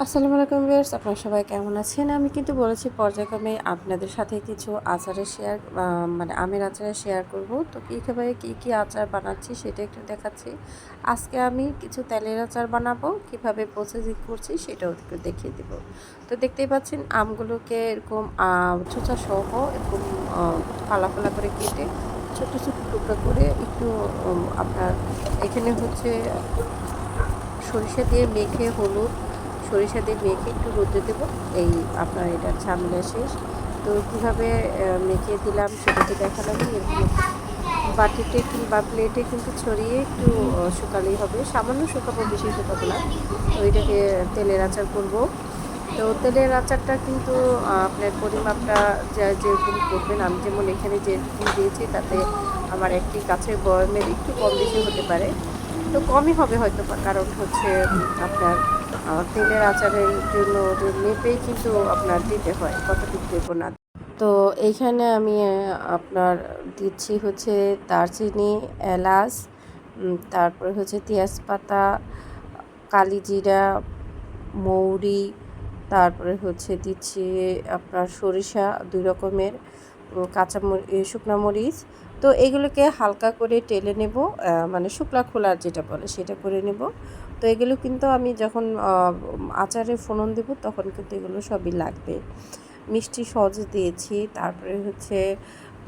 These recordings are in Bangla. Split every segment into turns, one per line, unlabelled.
আসসালামু আলাইকুম ভিউয়ার্স, আপনারা সবাই কেমন আছেন? আমি কিন্তু বলেছি পর্যায়ক্রমে আপনাদের সাথে কিছু আচারের শেয়ার মানে আমের আচারের শেয়ার করব। তো কীভাবে কী কী আচার বানাচ্ছি সেটা একটু দেখাচ্ছি। আজকে আমি কিছু তেলের আচার বানাবো, কীভাবে প্রসেসিং করছি সেটাও একটু দেখিয়ে দেব। তো দেখতেই পাচ্ছেন আমগুলোকে এরকম চোচা সহ এরকম ফালা ফালা করে কেটে ছোটো ছোটো টুকরো করে একটু আপনার এখানে হচ্ছে সরিষা দিয়ে মেখে হলুদ সরিষা দিয়ে মেখে একটু রোদে দেবো। এই আপনার এটা ঝামেলা শেষ। তো কীভাবে মেখে দিলাম সেটাকে দেখালাম। এরকম বাটিতে কিংবা প্লেটে কিন্তু ছড়িয়ে একটু শুকালেই হবে। সামান্য শুকাবো, বেশি শুকাবো না। তো এটাকে তেলের আচার করব। তো তেলের আচারটা কিন্তু আপনার পরিমাপটা যা যেরকম করবেন, আমি যেমন এখানে যেরকম দিয়েছি, তাতে আমার একটি গাছের বয়মের একটু কম বেশি হতে পারে। তো কমই হবে হয়তো কারণ হচ্ছে আপনার তেলের আচারের জন্য মেপেই কিন্তু আপনার দিতে হয়, কতটুকু দেবো না তো এইখানে আমি আপনার দিচ্ছি হচ্ছে দারচিনি, এলাচ তারপরে হচ্ছে তেজপাতা কালিজিরা মৌরি, তারপরে হচ্ছে দিচ্ছি আপনার সরিষা দুই রকমের কাঁচা শুকনা মরিচ তো এগুলোকে হালকা করে টেলে নেব মানে শুকলা খোলার যেটা বলে সেটা করে নেব। তো এগুলো কিন্তু আমি যখন আচারে ফোড়ন দেব তখন কিন্তু এগুলো সবই লাগবে। মিষ্টি সজ দিয়েছি, তারপরে হচ্ছে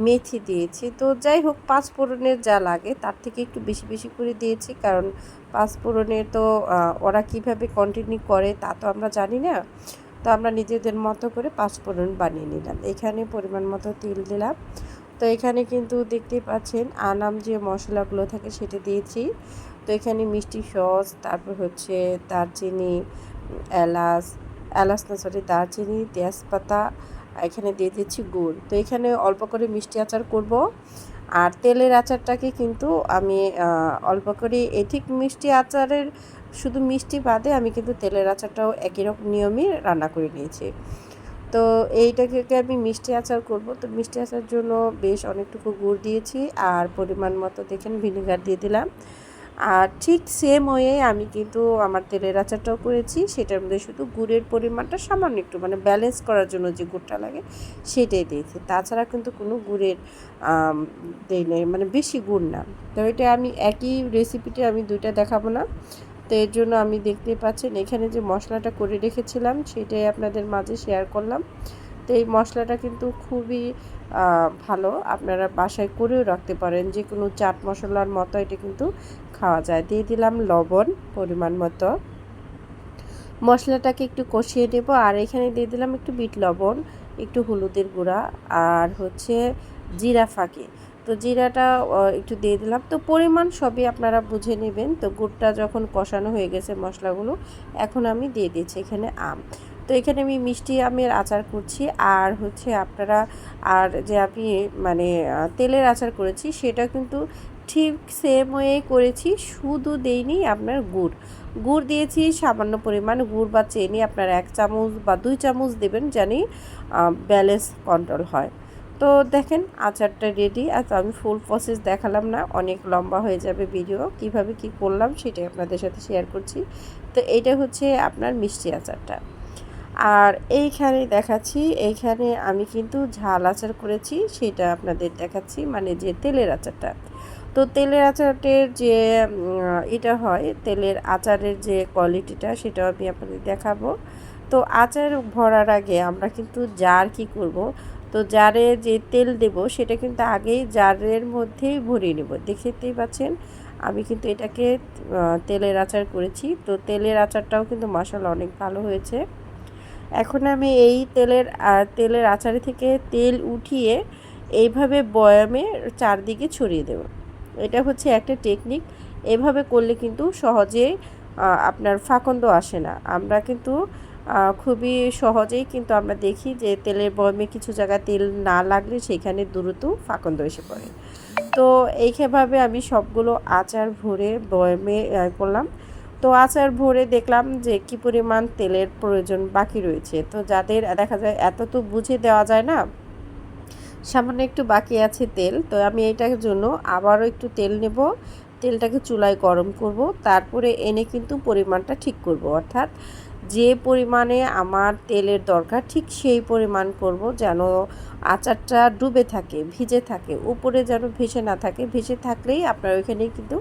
মেথি দিয়েছি। তো যাই হোক, পাঁচ ফোড়নের যা লাগে তার থেকে একটু বেশি বেশি করে দিয়েছি। কারণ পাঁচ ফোড়নের তো ওরা কীভাবে কন্টিনিউ করে তা তো আমরা জানি না। তো আমরা নিজেদের মতো করে পাঁচ ফোড়ন বানিয়ে নিলাম। এখানে পরিমাণ মতো তেল দিলাম। তো এখানে কিন্তু দেখতেই পাচ্ছেন আনাম যে মশলাগুলো থাকে সেটা দিয়েছি। তো এখানে মিষ্টি সস, তারপর হচ্ছে দারচিনি, এলাচ এলাচ না সরি দারচিনি, তেজপাতা, এখানে দিয়ে দিচ্ছি গুড়। তো এখানে অল্প করে মিষ্টি আচার করব। আর তেলের আচারটাকে কিন্তু আমি অল্প করে এই ঠিক মিষ্টি আচারের শুধু মিষ্টি বাদে আমি কিন্তু তেলের আচারটাও একই রকম নিয়মই রান্না করে নিয়েছি। তো এইটাকে আমি মিষ্টি আচার করব। তো মিষ্টি আচার জন্য বেশ অনেকটুকু গুড় দিয়েছি আর পরিমাণ মতো দেখেন ভিনেগার দিয়ে দিলাম। আর ঠিক সেম ওয়ে আমি কিন্তু আমার তেলের আচারটাও করেছি। সেটার মধ্যে শুধু গুড়ের পরিমাণটা সামান্য একটু মানে ব্যালেন্স করার জন্য যে গুড়টা লাগে সেটাই দিয়েছি। তাছাড়া কিন্তু কোনো গুড়ের দেই নেই মানে বেশি গুড় না। তো এটা আমি একই রেসিপিটি আমি দুইটা দেখাবো না। তো এর জন্য আমি দেখতে পাচ্ছেন, এখানে যে মশলাটা করে রেখেছিলাম, সেটাই আপনাদের মাঝে শেয়ার করলাম। তো এই মশলাটা কিন্তু খুবই ভালো। আপনারা বাসায় করেও রাখতে পারেন যে কোনো চাট মশলার মতো এটা কিন্তু খাওয়া যায়। দিয়ে দিলাম লবণ পরিমাণ মতো। মশলাটাকে একটু কষিয়ে নেব, আর এখানে দিয়ে দিলাম একটু বিট লবণ, একটু হলুদের গুঁড়া, আর হচ্ছে জিরা ফাঁকি। তো জিরাটা একটু দিয়ে দিলাম। তো পরিমাণ সবই আপনারা বুঝে নেবেন। তো গুড়টা যখন কষানো হয়ে গেছে মশলাগুলো, এখন আমি দিয়ে দিচ্ছি এখানে আম। তো এখানে আমি মিষ্টি আমের আচার করছি। আর হচ্ছে আপনারা, আর যে আমি মানে তেলের আচার করেছি, সেটা কিন্তু ঠিক সেম ওয়ে করেছি, শুধু দেইনি আপনার গুড়। গুড় দিয়েছি সামান্য পরিমাণ, গুড় বা চেনি আপনার এক চামচ বা দুই চামচ দেবেন, জানি ব্যালেন্স কন্ট্রোল হয়। তো দেখেন আচারটা রেডি আর আমি ফুল প্রসেস দেখালাম না, অনেক লম্বা হয়ে যাবে ভিডিও কীভাবে কি করলাম সেটাই আপনাদের সাথে শেয়ার করছি। তো এইটা হচ্ছে আপনার মিষ্টি আচারটা। আর এইখানে দেখাচ্ছি, এইখানে আমি কিন্তু ঝাল আচার করেছি, সেটা আপনাদের দেখাচ্ছি মানে যে তেলের আচারটা। তো তেলের আচারের যে এটা হয়, তেলের আচারের যে কোয়ালিটিটা সেটাও আমি আপনাদের দেখাবো। তো আচার ভরার আগে আমরা কিন্তু জার কি করব? তো জারে যে তেল দেব, সেটা কিন্তু আগেই জারের মধ্যেই ভরিয়ে নেব। দেখতেই পাচ্ছেন, আমি কিন্তু এটাকে তেলের আচার করেছি। তো তেলের আচারটাও কিন্তু মশলা অনেক ভালো হয়েছে। এখন আমি এই তেলের তেলের আচারে থেকে তেল উঠিয়ে এইভাবে বয়ামে চারদিকে ছড়িয়ে দেব। এটা হচ্ছে একটা টেকনিক এভাবে করলে কিন্তু সহজে আপনার ফাকন্দ আসে না। আমরা কিন্তু খুবই সহজেই কিন্তু আমরা দেখি যে তেলের বয়মে কিছু জায়গায় তেল না লাগলে সেখানে দ্রুত ফাকন্দ এসে পড়ে। তো এইভাবে আমি সবগুলো আচার ভরে বয়মে করলাম। তো আচার ভরে দেখলাম যে কি পরিমাণ তেলের প্রয়োজন বাকি রয়েছে। তো যাদের দেখা যায় এত তো বুঝে দেওয়া যায় না, সামান্য একটু বাকি আছে তেল। তো আমি এটার জন্য আবারও একটু তেল নেব। তেলটাকে চুলায় গরম করব। তারপরে এনে কিন্তু পরিমাণটা ঠিক করব। অর্থাৎ যে পরিমাণে আমার তেলের দরকার, ঠিক সেই পরিমাণ করব যেন আচারটা ডুবে থাকে, ভিজে থাকে, উপরে যেন ভেসে না থাকে। ভেসে থাকলেই আপনার ওইখানেই কিন্তু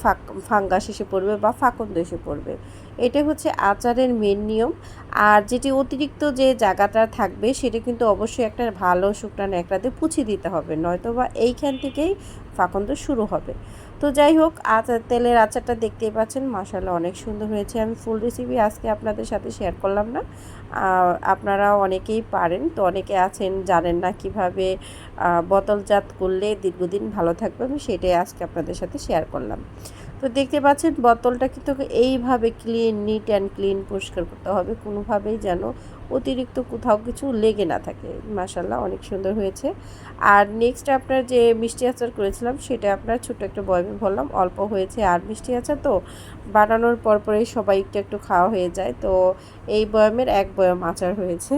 ফাঁক, ফাঙ্গাস এসে পড়বে বা ফাঁকন্দ এসে পড়বে। এটা হচ্ছে আচারের মেন নিয়ম। আর যেটি অতিরিক্ত যে জায়গাটা থাকবে, সেটা কিন্তু অবশ্যই একটা ভালো শুকনো ন্যাকড়াতে পুছিয়ে দিতে হবে নয়তো বা এইখান থেকেই ফাকন্দ শুরু হবে। তো যাই হোক আচার তেলের আচারটা দেখতেই পাচ্ছেন মশালা অনেক সুন্দর হয়েছে। আমি ফুল রেসিপি আজকে আপনাদের সাথে শেয়ার করলাম না। আপনারা অনেকেই পারেন, তো অনেকে আছেন, জানেন না কীভাবে বোতলজাত করলে দীর্ঘদিন ভালো থাকবে, আমি সেটাই আজকে আপনাদের সাথে শেয়ার করলাম। তো দেখতে পাচ্ছেন বোতলটা কিন্তু এইভাবে ক্লিন নিট অ্যান্ড ক্লিন পরিষ্কার করতে হবে। কোনোভাবেই যেন অতিরিক্ত কোথাও কিছু লেগে না থাকে। মাসাল্লাহ অনেক সুন্দর হয়েছে। আর নেক্সট আপনার যে মিষ্টি আচার করেছিলাম, সেটা আপনার ছোটো একটা বয়মে বললাম, অল্প হয়েছে আর মিষ্টি আচার তো। বানানোর পর পরেই সবাই একটু একটু খাওয়া হয়ে যায়। তো এই বয়মের এক বয়ম আচার হয়েছে।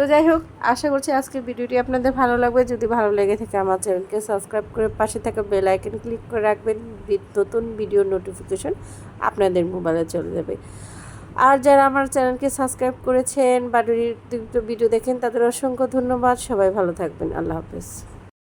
তো যাই হোক, আশা করছি আজকের ভিডিওটি আপনাদের ভালো লাগবে। যদি ভালো লেগে থাকে আমার চ্যানেলকে সাবস্ক্রাইব করে পাশে থাকা বেল আইকন ক্লিক করে রাখবেন। নতুন ভিডিও নোটিফিকেশন আপনাদের মোবাইলে চলে যাবে। আর যারা আমার চ্যানেলকে সাবস্ক্রাইব করেছেন বা ভিডিও দেখেন, তাদের অসংখ্য ধন্যবাদ। সবাই ভালো থাকবেন। আল্লাহ হাফেজ।